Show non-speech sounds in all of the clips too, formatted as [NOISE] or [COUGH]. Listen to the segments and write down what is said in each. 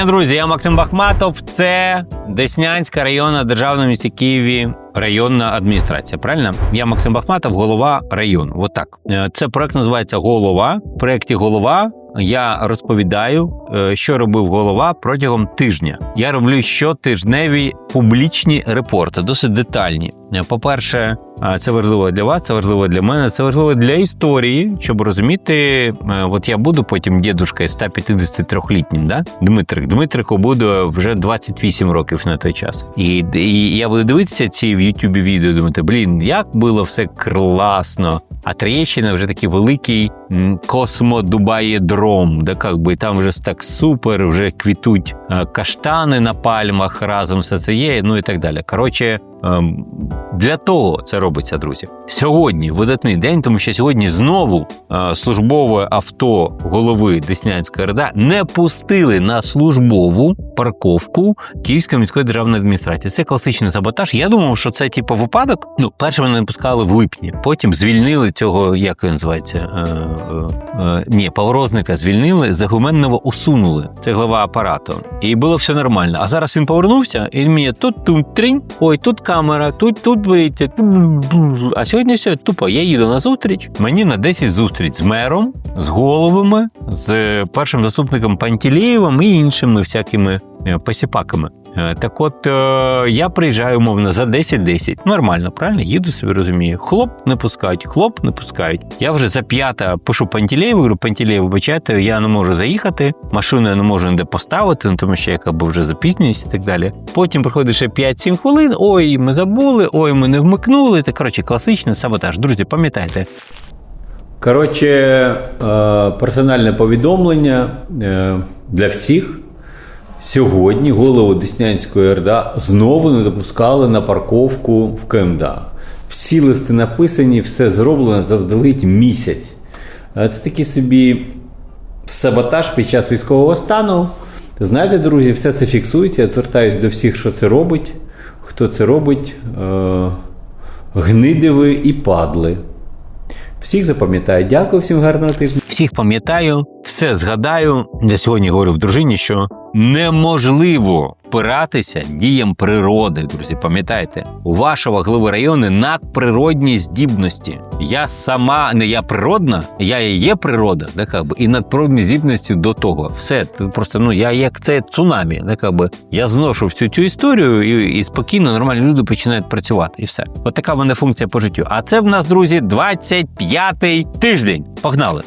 Вітання, друзі! Я Максим Бахматов. Це Деснянська районна державна місті Києві районна адміністрація. Правильно? Я Максим Бахматов, голова району. Отак. Е, Це проект називається Голова. В проєкті Голова я розповідаю, е, що робив голова протягом тижня. Я роблю щотижневі публічні репорти, досить детальні. Е, По-перше, це важливо для вас, це важливо для мене, це важливо для історії, щоб розуміти. е, От я буду потім дідушкою 153-літнім, да? Дмитрик. Дмитрику буде вже 28 років на той час. І, і я буду дивитися ці в Ютубі відео, думати, блін, як було все класно. А Троєщина вже такий великий космодубаєдром, де как би там вже так супер, вже квітуть е, каштани на пальмах разом все це є, ну і так далі. Коротше, для того це робиться, друзі. Сьогодні видатний день, тому що сьогодні знову е, службове авто голови Деснянської РДА не пустили на службову парковку Київської міської державної адміністрації. Це класичний саботаж. Я думав, що це типу випадок. Ну, перше не пускали в липні, потім звільнили цього, як він називається? Е, е, е, ні, поворозника звільнили, Загуменного усунули. Це глава апарату. І було все нормально. А зараз він повернувся, і він мені тут тут тринь, ой, тут камера, тут тут беріться. А сьогодні все тупо. Я їду на зустріч. Мені на 10 зустріч з мером, з головами, з першим заступником Пантелєєвим і іншими всякими посіпаками. Е, Так от е, я приїжджаю, умовно, за 10-10. Нормально, правильно? Їду собі розумію. Хлоп не пускають, хлоп не пускають. Я вже за п'ята пишу Пантелєєву, говорю, Пантелєєв, вибачайте, я не можу заїхати, машину я не можу ніде поставити, ну, тому що я якби вже запізнююсь і так далі. Потім приходить ще 5-7 хвилин. Ой, ми забули, ой, ми не вмикнули. Це коротше класичний саботаж. Друзі, пам'ятайте. Коротше, е, персональне повідомлення е, для всіх. Сьогодні голову Деснянської РДА знову не допускали на парковку в КМДА. Всі листи написані, все зроблено заздалегідь місяць. Е, Це такий собі саботаж під час військового стану. Знаєте, друзі, все це фіксується. Я звертаюся до всіх, що це робить. Хто це робить? Е, Гнидиви і падли. Всіх запам'ятаю. Дякую всім гарного тижня. Всіх пам'ятаю, все згадаю. Я сьогодні говорю в дружині, що неможливо опиратися діям природи, друзі. Пам'ятайте, у вашого глави району надприродні здібності. Я сама не я природна, я і є природа, да, как би, і надприродні здібності до того. Все просто ну я як це цунамі, как би, я зношу всю цю історію і, і спокійно нормальні люди починають працювати. І все. От така в мене функція по життю. А це в нас, друзі, 25-й тиждень. Погнали!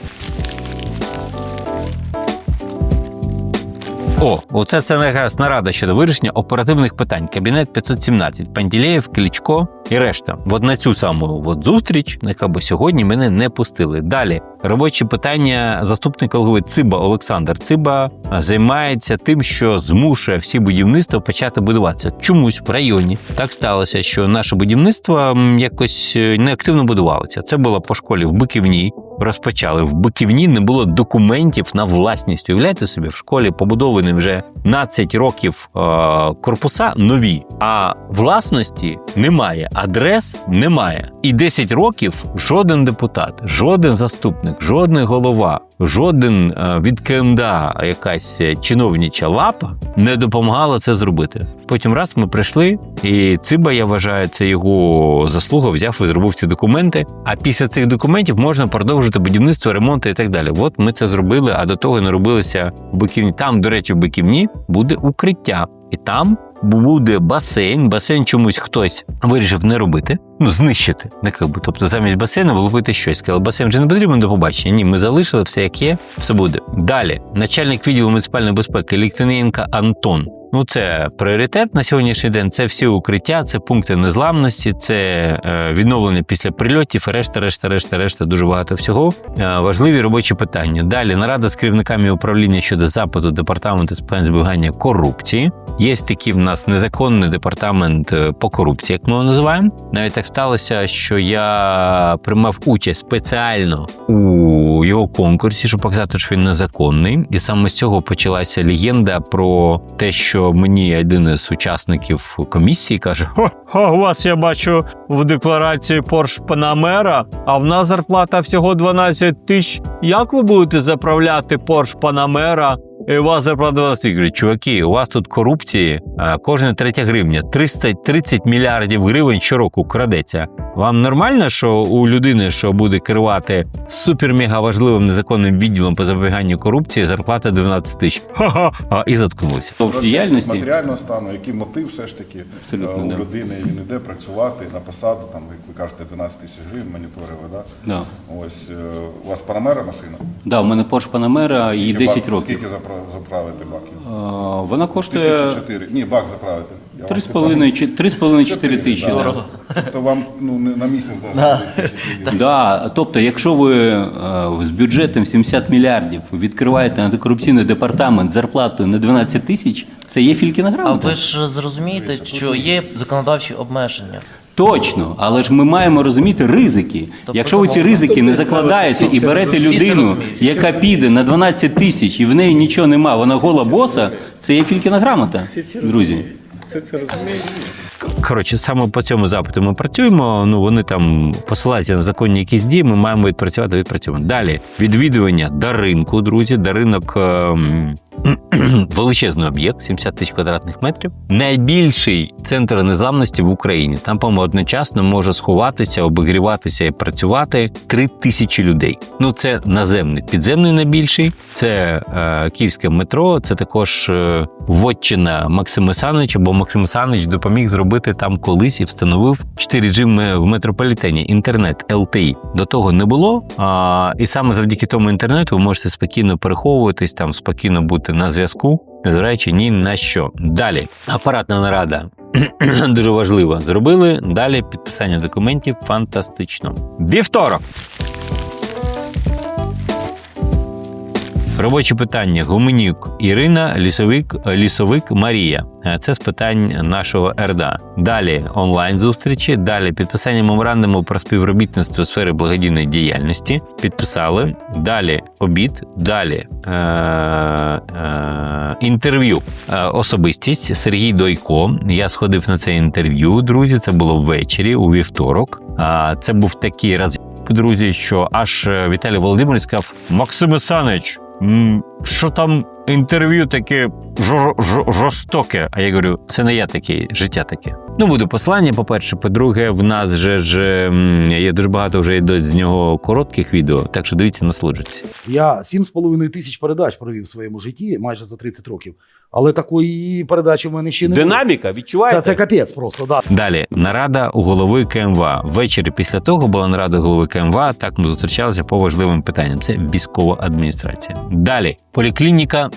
О, оце це якраз нарада щодо вирішення оперативних питань. Кабінет 517, Панділеєв, Кличко і решта. От на цю саму от зустріч, яка би сьогодні мене не пустили. Далі робочі питання заступника голови Циба Олександр. Циба займається тим, що змушує всі будівництва почати будуватися. Чомусь в районі так сталося, що наше будівництво якось е, неактивно будувалося. Це було по школі в Биківні розпочали. В Биківні не було документів на власність. Уявляєте собі, в школі побудовані вже 15 років е, корпуса нові, а власності немає, адрес немає. І 10 років жоден депутат, жоден заступник, жоден голова, жоден е, від КМДА якась чиновнича лапа не допомагала це зробити. Потім раз ми прийшли, і Циба, я вважаю, це його заслуга, взяв і зробив ці документи. А після цих документів можна продовжити будівництво, ремонти і так далі. От ми це зробили, а до того не робилося в Биківні. Там, до речі, в Биківні буде укриття, і там буде басейн. Басейн чомусь хтось вирішив не робити. Ну, знищити, не как би. Тобто замість басейну влупити щось. Сказали, басейн вже не потрібен до побачення. Ні, ми залишили все як є, все буде. Далі, начальник відділу муніципальної безпеки Ліктиненка Антон. Ну, це пріоритет на сьогоднішній день. Це всі укриття, це пункти незламності, це е, відновлення після прильотів, решта, решта, решта, решта, дуже багато всього. Е, важливі робочі питання. Далі нарада з керівниками управління щодо запиту департаменту з питань зберігання корупції. Є такий в нас незаконний департамент е, по корупції, як ми його називаємо. Навіть так сталося, що я приймав участь спеціально у його конкурсі, щоб показати, що він незаконний. І саме з цього почалася легенда про те, що мені один із учасників комісії каже: «Ха, у вас я бачу в декларації Porsche Panamera, а в нас зарплата всього 12 тисяч. Як ви будете заправляти Porsche Panamera І у вас зарплата 12 тисяч. Говорю, Чуваки, у вас тут корупції, а, кожна третя гривня, 330 мільярдів гривень щороку крадеться. Вам нормально, що у людини, що буде керувати супер-мега важливим незаконним відділом по запобіганню корупції, зарплата 12 тисяч. Ха-ха, і заткнулися. Товж Процес діяльності матеріального стану, який мотив все ж таки Абсолютно, е, у да. людини він іде працювати на посаду, там як ви кажете, 12 тисяч гривень моніторили, да? Да. Ось е, у вас панамера машина? Да, у мене Porsche Panamera, їй Скільки 10 бак- років. Скільки запра- заправити баків? А, Вона коштує Тисячі чотири. Ні, бак заправити. Я вам 3,5-4 тисячі. да. Да. Тобто вам ну, не- на місяць вистачить. Да, тобто, якщо ви е, з бюджетом 70 мільярдів відкриваєте антикорупційний департамент зарплатою на 12 тисяч, це є Фількіна А грамота. ви ж зрозумієте, що є законодавчі обмеження. Точно, але ж ми маємо розуміти ризики. Тобто Якщо ви ці ризики не закладаєте і берете людину, яка піде на 12 тисяч і в неї нічого нема, вона гола боса, це є Фількіна грамота, друзі. Це це розуміє. Коротше, саме по цьому запиту ми працюємо. Ну вони там посилаються на законні якісь дії. Ми маємо відпрацювати, відпрацюємо. Далі відвідування до ринку, друзі. До ринок ем, [CLEARS THROAT] величезний об'єкт, 70 тисяч квадратних метрів. Найбільший центр незламності в Україні. Там, по-моєму, одночасно може сховатися, обігріватися і працювати 3 тисячі людей. Ну це наземний, підземний найбільший. Це е, київське метро. Це також е, вотчина Максима Санича, бо Максим Санич допоміг зробити там колись і встановив 4G в метрополітені. Інтернет LTE. До того не було. А, і саме завдяки тому інтернету ви можете спокійно переховуватись, там спокійно бути на зв'язку, незважаючи ні на що. Далі апаратна нарада. [CLEARS THROAT] Дуже важливо. Зробили. Далі підписання документів фантастично. Вівторок. Робочі питання: Гуменюк Ірина, лісовик, лісовик Марія. Е, Це з питань нашого РДА. Далі онлайн зустрічі. Далі підписання меморандуму про співробітництво у сфері благодійної діяльності. Підписали. Далі обід. Далі е- е- інтерв'ю. Е, особистість Сергій Дойко. Я сходив на це інтерв'ю. Друзі, це було ввечері у вівторок. Це був такий раз. Друзі, що аж Віталій Володимирович сказав: Максим Санич, що там інтерв'ю таке жор- жор- жорстоке? А я говорю, це не я такий, життя таке. Ну, буде послання, по-перше. По-друге, в нас же ж є дуже багато вже йдуть з нього коротких відео, так що дивіться, насолоджуйтесь. Я 7,5 тисяч передач провів в своєму житті майже за 30 років. Але такої передачі в мене ще не було. Динаміка, відчуваєте? Це, це капець просто. Да. Далі нарада у голови КМВА. Ввечері після того була нарада у голови КМВА. Так ми зустрічалися по важливим питанням. Це військова адміністрація. Далі поліклініка,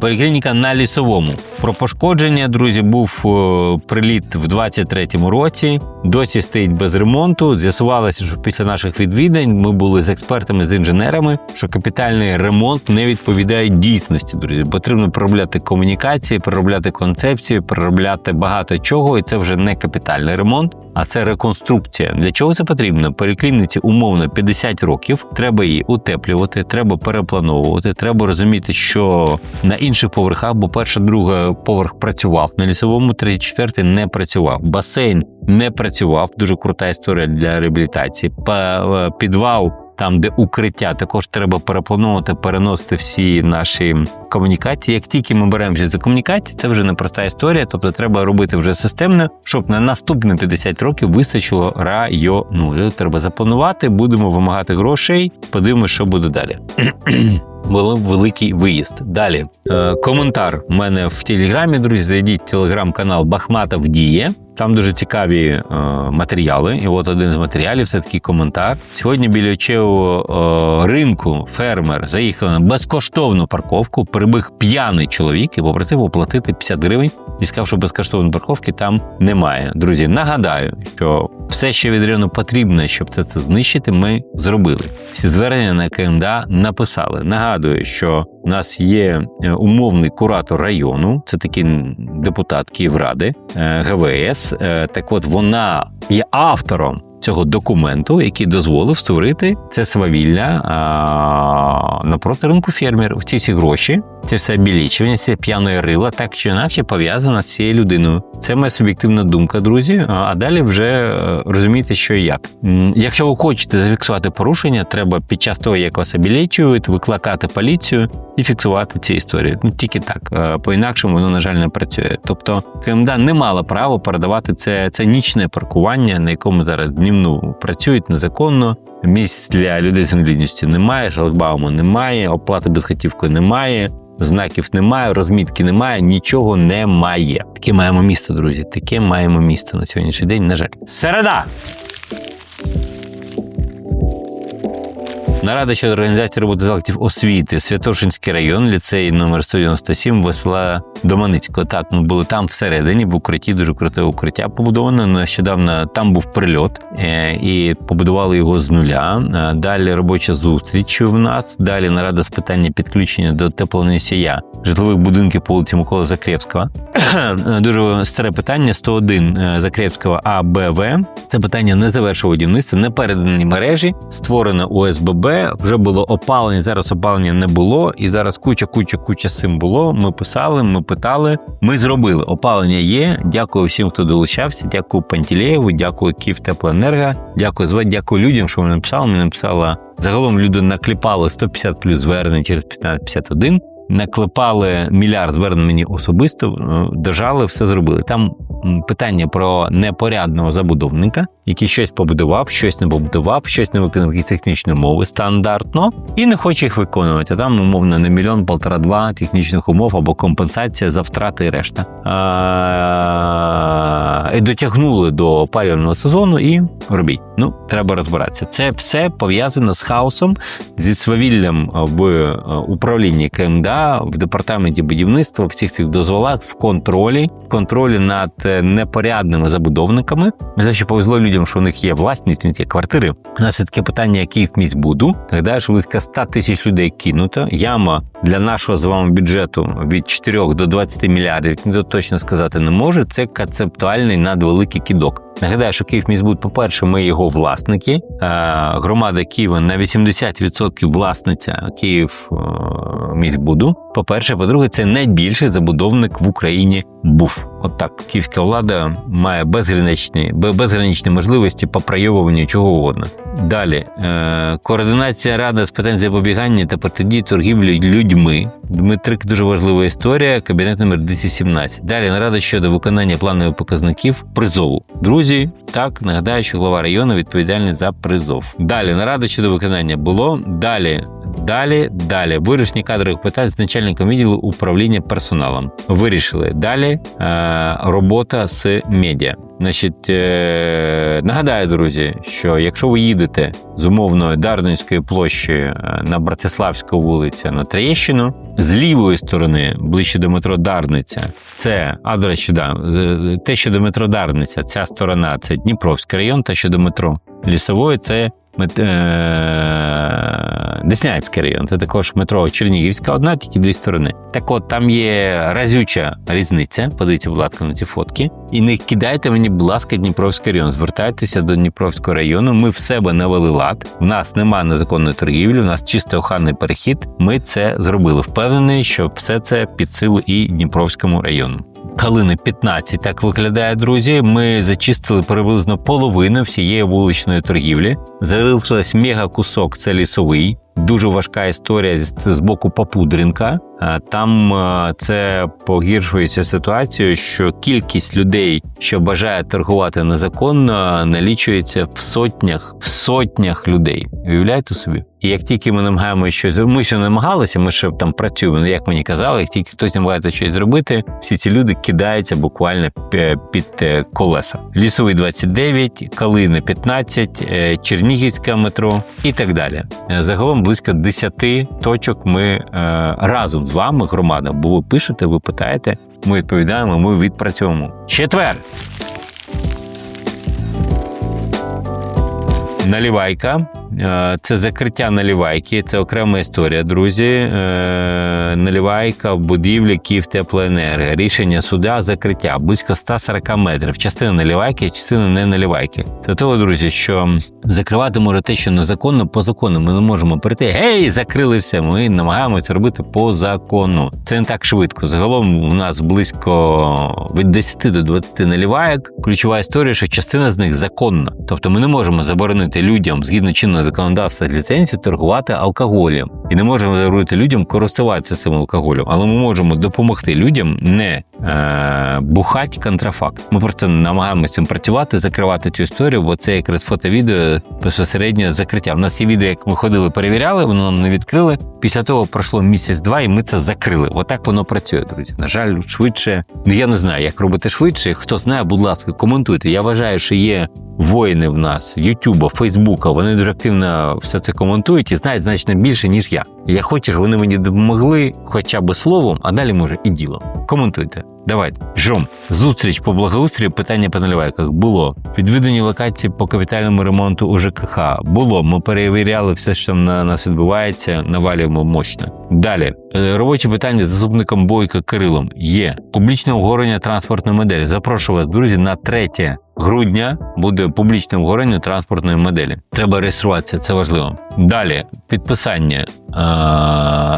поліклініка на лісовому. Про пошкодження, друзі, був е, приліт в 23-му році. Досі стоїть без ремонту. З'ясувалося, що після наших відвідань ми були з експертами, з інженерами, що капітальний ремонт не відповідає дійсності. Друзі, потрібно проробляти комунікації, проробляти концепції, проробляти багато чого, і це вже не капітальний ремонт, а це реконструкція. Для чого це потрібно? Поліклініці умовно 50 років. Треба її утеплювати, треба переплановувати. Треба розуміти, що на інших поверхах, бо перша, друга поверх працював, на лісовому третій, четвертий не працював. Басейн не працював. Дуже крута історія для реабілітації. Е, Підвал. Там, де укриття, також треба переплановувати, переносити всі наші комунікації. Як тільки ми беремося за комунікації, це вже непроста історія. Тобто треба робити вже системно, щоб на наступні 50 років вистачило району. Треба запланувати, будемо вимагати грошей. Подивимося, що буде далі. [CLEARS THROAT] Великий виїзд. Далі е, коментар у мене в телеграмі. Друзі, зайдіть телеграм-канал Бахматов Діє. Там дуже цікаві е, матеріали. І от один з матеріалів це такий коментар. Сьогодні біля очевого е, ринку фермер заїхав на безкоштовну парковку. Прибіг п'яний чоловік і попросив оплатити 50 гривень. І сказав, що безкоштовної парковки там немає. Друзі, нагадаю, що все, що від потрібно, щоб це, це знищити, ми зробили. Всі звернення на КМДА написали. Нагадую, що у нас є е, умовний куратор району, це такий депутат Київради е, ГВС. Е, Так от вона є автором. Цього документу, який дозволив створити це свавілля а, напроти ринку фермерів. Ці всі гроші це все білічення, це п'яної рила, так чи інакше пов'язана з цією людиною. Це моя суб'єктивна думка, друзі. А далі вже е, розумієте, що і як. Якщо ви хочете зафіксувати порушення, треба під час того, як вас обілічують, викликати поліцію і фіксувати ці історії. Ну тільки так, Е, по-інакшому воно, на жаль, не працює. Тобто КМДА не мала права передавати це, це нічне паркування, на якому зараз днівну працюють незаконно. Місць для людей з інвалідністю немає, шлагбауму немає, оплати безготівкою немає, знаків немає, розмітки немає, нічого немає. Таке маємо місто, друзі. Таке маємо місто на сьогоднішній день. На жаль, середа. Нарада щодо організації роботи закладів освіти, Святошинський район, ліцей номер 197, весела Доманицького. Так, ми були там всередині, в укритті, дуже круте укриття побудоване. Нещодавно там був прильот е, і побудували його з нуля. Е, Далі робоча зустріч в нас. Далі нарада з питання підключення до теплоносія житлових будинків по вулиці Миколи Закревського. Дуже старе питання: 101 е, Закревського А, Це питання не завершило будівництва, не передані мережі, створено ОСББ, вже було опалення. Зараз опалення не було, і зараз куча, куча, куча з цим було. Ми писали, ми питали. Ми зробили. Опалення є. Дякую всім, хто долучався. Дякую Пантілеєву, дякую Київтеплоенерго, Дякую звати, дякую людям, що вони написали. Мені написала загалом. Люди накліпали 150 плюс звернень через 1551. Наклепали мільярд звернень мені особисто, е, дожали, все зробили. Там питання про непорядного забудовника, який щось побудував, щось не побудував, щось не виконав якісь технічні умови стандартно і не хоче їх виконувати. Там, умовно, не мільйон, полтора-два технічних умов або компенсація за втрати і решта. І дотягнули до опалювального сезону і робіть. Ну, треба розбиратися. Це все пов'язано з хаосом, зі свавіллям в е, управлінні КМДА, в департаменті будівництва, в всіх цих дозволах, в контролі, в контролі над е, непорядними забудовниками. За що повезло людям, що у них є власність, не ті квартири. У нас є таке питання, який буду. Нагадаю, що близько 100 тисяч людей кинуто. Яма для нашого з вами бюджету від 4 до 20 мільярдів, ніхто точно сказати не може. Це концептуальний надвеликий кідок. Нагадаю, що Київміськбуд, по-перше, ми його власники. Е, Громада Києва на 80% власниця Київ е, міськбуду. По-перше, по-друге, це найбільший забудовник в Україні був. От так, київська влада має безграничні, безграничні можливості по пройовуванню чого угодно. Далі е, координація ради з питань запобігання та протидії торгівлі людьми. Дмитрик дуже важлива історія. Кабінет номер 217. Далі нарада щодо виконання планових показників призову. Друзі, так нагадаю, що голова району відповідальний за призов. Далі нарада щодо виконання було. Далі Далі, далі вирішення кадрових питань з начальником відділу управління персоналом. Вирішили далі е, робота з медіа. Значить, е, нагадаю, друзі, що якщо ви їдете з умовної Дарницької площі е, на Братиславську вулицю на Троєщину, з лівої сторони, ближче до метро Дарниця, це, а до речі, да, те, що до метро Дарниця, ця сторона це Дніпровський район, те, що до метро Лісової, це Деснянський район. Це також метро Чернігівська, одна, тільки дві сторони. Так от там є разюча різниця. Подивіться, будь ласка, на ці фотки. І не кидайте мені, будь ласка, Дніпровський район. Звертайтеся до Дніпровського району. Ми в себе навели лад. В нас немає незаконної торгівлі, у нас чисто оханний перехід. Ми це зробили. Впевнений, що все це під силу і Дніпровському району. Калини 15 так виглядає, друзі. Ми зачистили приблизно половину всієї вуличної торгівлі. Залишилась мега кусок, це лісовий. Дуже важка історія з, боку Попудренка. Там це погіршується ситуацією, що кількість людей, що бажає торгувати незаконно, налічується в сотнях, в сотнях людей. Уявляєте собі? Як тільки ми намагаємося щось, ми ще намагалися, ми ще там працюємо. Ну як мені казали, як тільки хтось намагається щось зробити, всі ці люди кидаються буквально під е, колеса. Лісовий 29, Калини 15, е, Чернігівське метро і так далі. Е, Загалом близько 10 точок ми е, разом з вами, громада, бо ви пишете, ви питаєте, ми відповідаємо, ми відпрацьовуємо. Четвер. Налівайка Е, Це закриття наливайки, це окрема історія, друзі. Е, Наливайка в будівлі Київтеплоенерго. Рішення суда закриття близько 140 метрів. Частина наливайки, частина не наливайки. Це того, друзі, що закривати може те, що незаконно по закону. Ми не можемо прийти. Гей, закрили все. Ми намагаємося робити по закону. Це не так швидко. Загалом у нас близько від 10 до 20 наливайок. Ключова історія, що частина з них законна. Тобто ми не можемо заборонити людям згідно чинного законодавства ліцензію торгувати алкоголем. І не можемо заборонити людям користуватися цим алкоголем, але ми можемо допомогти людям не е, бухати контрафакт. Ми просто намагаємося цим працювати, закривати цю історію, бо це якраз фото-відео безпосередньо закриття. У нас є відео, як ми ходили, перевіряли, воно нам не відкрили. Після того пройшло місяць-два, і ми це закрили. Отак воно працює, друзі. На жаль, швидше. Ну я не знаю, як робити швидше. Хто знає, будь ласка, коментуйте. Я вважаю, що є воїни в нас Ютуба, Фейсбука. Вони дуже активно все це коментують і знають значно більше, ніж я. Я хочу, щоб вони мені допомогли хоча б словом, а далі може і ділом. Коментуйте. Давайте. Жом. Зустріч по благоустрію. Питання по наливайках. Було. Відвідані локації по капітальному ремонту у ЖКХ. Було. Ми перевіряли все, що на нас відбувається. Навалюємо мощно. Далі. Е, Робочі питання з заступником Бойко Кирилом. Є. Публічне обговорення транспортної моделі. Запрошую вас, друзі, на 3 грудня буде публічне обговорення транспортної моделі. Треба реєструватися, це важливо. Далі підписання а,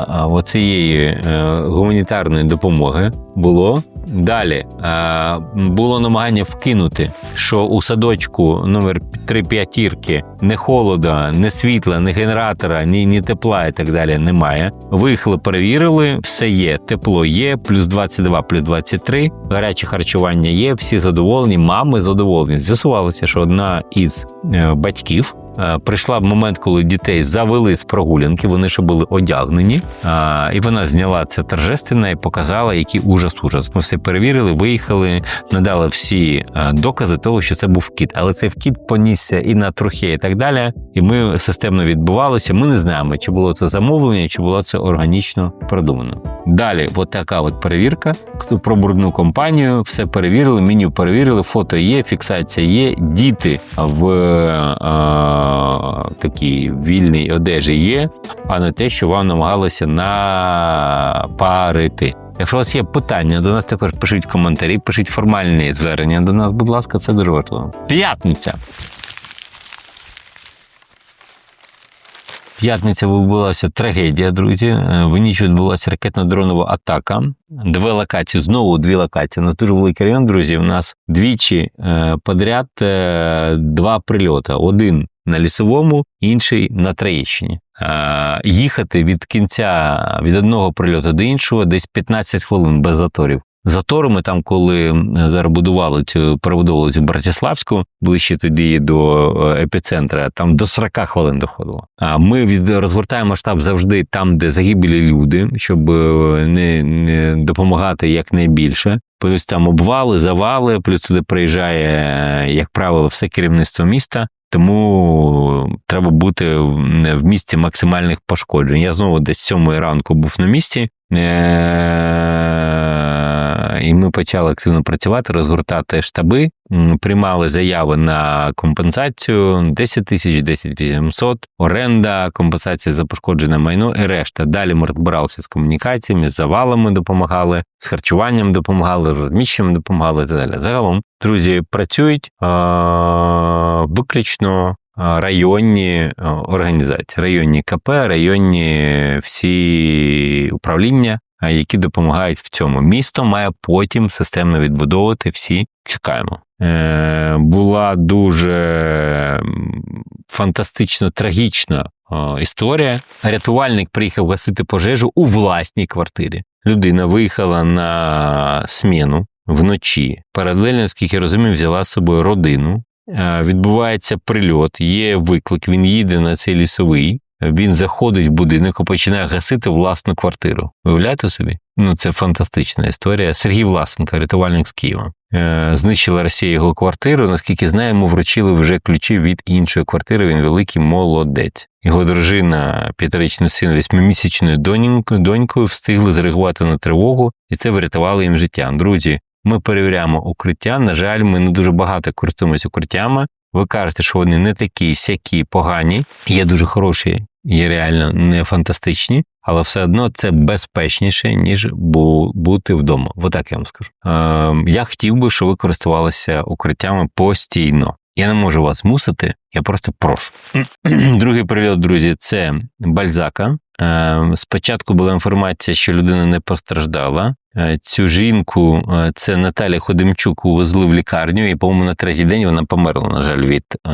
а, е, гуманітарної допомоги було. Далі а, було намагання вкинути, що у садочку номер 3 п'ятірки не холода, не світла, не генератора, ні, ні тепла і так далі немає. Виїхали, перевірили, все є. Тепло є, плюс 22, плюс 23, гаряче харчування є, всі задоволені, мами задоволені. З'ясувалося, що одна із е, батьків. Е, Прийшла в момент, коли дітей завели з прогулянки, вони ще були одягнені, і вона зняла це торжественно і показала, який ужас ужас. Ми все перевірили, виїхали, надали всі е, докази того, що це був кіт. Але цей кіт понісся і на трохи, і так далі. І ми системно відбувалися. Ми не знаємо, чи було це замовлення, чи було це органічно продумано. Далі, от така от перевірка. Про брудну компанію, все перевірили, меню перевірили, фото є, фіксація є. Діти в е, такій вільній одежі є, а не те, що вам намагалися напарити. Якщо у вас є питання до нас, також пишіть коментарі, пишіть формальні звернення до нас, будь ласка, це дуже важливо. П'ятниця. П'ятниця відбулася трагедія, друзі. Е, В ніч відбулася ракетно-дронова атака. Дві локації, знову дві локації. У нас дуже великий район, друзі. У нас двічі е, подряд е, два прильоти. Один на лісовому, інший на Троєщині. Їхати від кінця від одного прильоту до іншого десь 15 хвилин без заторів. Заторами там, коли е, будували цю перебудовували цю Братиславську, ближче тоді до е, епіцентра, там до 40 хвилин доходило. А ми від розгортаємо штаб завжди там, де загиблі люди, щоб е, не, не допомагати якнайбільше. Плюс там обвали, завали, плюс туди приїжджає, як правило, все керівництво міста. Тому треба бути в місці максимальних пошкоджень. Я знову десь сьомої ранку був на місці. І ми почали активно працювати, розгортати штаби, приймали заяви на компенсацію 10 тисяч, 10 800, оренда, компенсація за пошкоджене майно і решта. Далі ми розбиралися з комунікаціями, з завалами допомагали, з харчуванням допомагали, з розміщенням допомагали і так далі. Загалом, друзі, працюють виключно районні організації, районні КП, районні всі управління, які допомагають в цьому. Місто має потім системно відбудовувати всі. Чекаємо. Е, була дуже фантастично трагічна історія. Рятувальник приїхав гасити пожежу у власній квартирі. Людина виїхала на сміну вночі. Паралельно, наскільки я розумію, взяла з собою родину. Е, Відбувається прильот, є виклик. Він їде на цей лісовий. Він заходить в будинок і починає гасити власну квартиру. Уявляєте собі? Ну це фантастична історія. Сергій Власенко, рятувальник з Києва. Е, Знищила Росія його квартиру. Наскільки знаю, йому вручили вже ключі від іншої квартири. Він великий молодець. Його дружина, п'ятирічний син, восьмимісячною донькою, встигли зреагувати на тривогу, і це врятувало їм життя. Друзі, ми перевіряємо укриття. На жаль, ми не дуже багато користуємося укриттями. Ви кажете, що вони не такі сякі погані, є дуже хороші, є реально не фантастичні, але все одно це безпечніше, ніж бу- бути вдома. Отак я вам скажу. Е, я хотів би, щоб ви користувалися укриттями постійно. Я не можу вас змусити, я просто прошу. [CLEARS THROAT] Другий прильот, друзі, це Бальзака. Е, Спочатку була інформація, що людина не постраждала. Е, Цю жінку, е, це Наталя Ходимчук, увезли в лікарню, і, по-моєму, на третій день вона померла, на жаль, від е,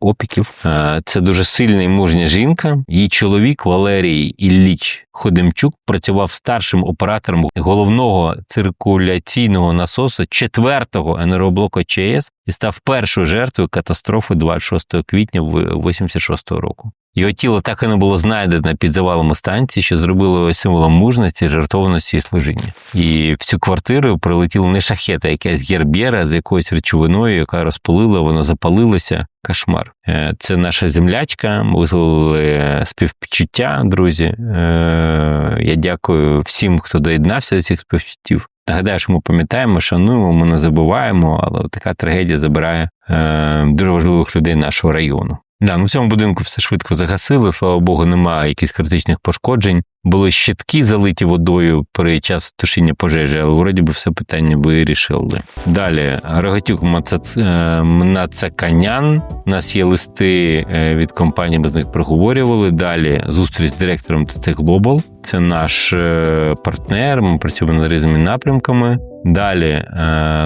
опіків. Це дуже сильна і мужня жінка. Її чоловік Валерій Ілліч Ходимчук працював старшим оператором головного циркуляційного насосу четвертого енергоблоку ЧАЕС і став першою жертвою катастрофи 26 квітня 86 року. Його тіло так і не було знайдено під завалами станції, що зробило його символом мужності, жертовності і служіння. І в цю квартиру прилетіло не шахета, якась гербєра з якоюсь речовиною, яка розпалила, вона запалилося. Кошмар. Е, Це наша землячка. Висловили співчуття, друзі. Е, Я дякую всім, хто доєднався до цих співчуттів. Нагадаю, що ми пам'ятаємо, шануємо, ми не забуваємо, але така трагедія забирає е, дуже важливих людей нашого району. Да, ну в цьому будинку все швидко загасили, слава Богу, немає якихось критичних пошкоджень. Були щитки залиті водою при час тушіння пожежі, але вроді би все питання вирішили. Далі Рогатюк Мацац- е, Мнацаканян. У нас є листи е, від компанії, ми з них проговорювали. Далі зустріч з директором ТЦ Global. Це наш е, партнер. Ми працюємо над різними напрямками. Далі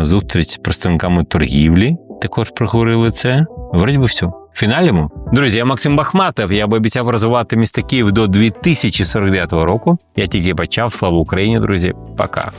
зустріч з представниками торгівлі. Також проговорили це. Вроді би все. Фіналімо. Друзі, я Максим Бахматов. Я би обіцяв розвивати місто Київ до 2049 року. Я тільки почав. Слава Україні, друзі. Пока.